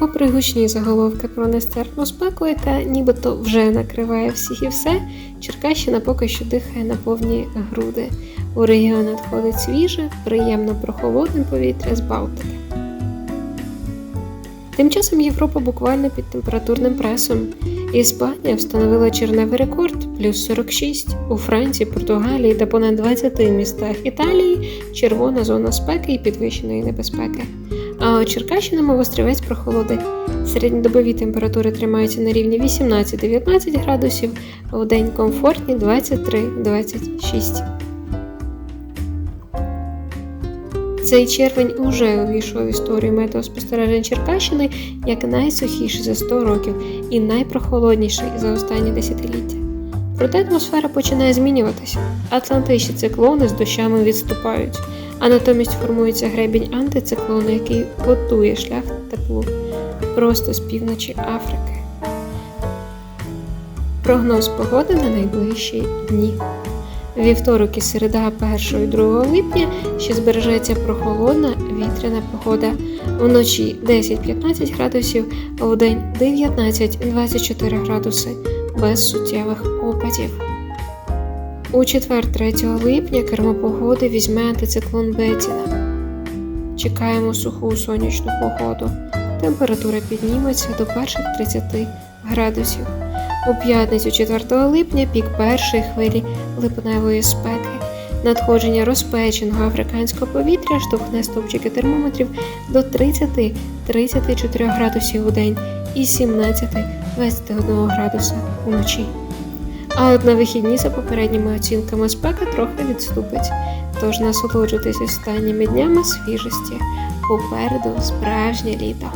Попри гучні заголовки про нестерпну спеку, яка нібито вже накриває всіх і все, Черкащина поки що дихає на повні груди. У регіон надходить свіже, приємно прохолодне повітря з Балтики. Тим часом Європа буквально під температурним пресом. Іспанія встановила черневий рекорд плюс 46. У Франції, Португалії та понад 20 містах Італії червона зона спеки і підвищеної небезпеки. А от Черкащина мов острівець прохолоди. Середньодобові температури тримаються на рівні 18-19 градусів, а в день комфортні 23-26. Цей червень уже увійшов в історію метеоспостережень Черкащини як найсухіший за 100 років і найпрохолодніший за останні десятиліття. Проте атмосфера починає змінюватися. Атлантичні циклони з дощами відступають, а натомість формується гребінь антициклону, який готує шлях теплу просто з півночі Африки. Прогноз погоди на найближчі дні. Вівторок і середа 1 і 2 липня ще збережеться прохолодна вітряна погода. Вночі 10-15 градусів, а вдень 19-24 градуси без суттєвих опадів. У четвер 3 липня кермо погоди візьме антициклон Бетіна. Чекаємо суху сонячну погоду. Температура підніметься до перших 30 градусів. У п'ятницю 4 липня пік першої хвилі липневої спеки. Надходження розпеченого африканського повітря штовхне стовпчики термометрів до 30-34 градусів у день і 17-21 градуса уночі. А от на вихідні, за попередніми оцінками, спека трохи відступить, тож насолоджуйтесь останніми днями свіжості. Попереду справжнє літо.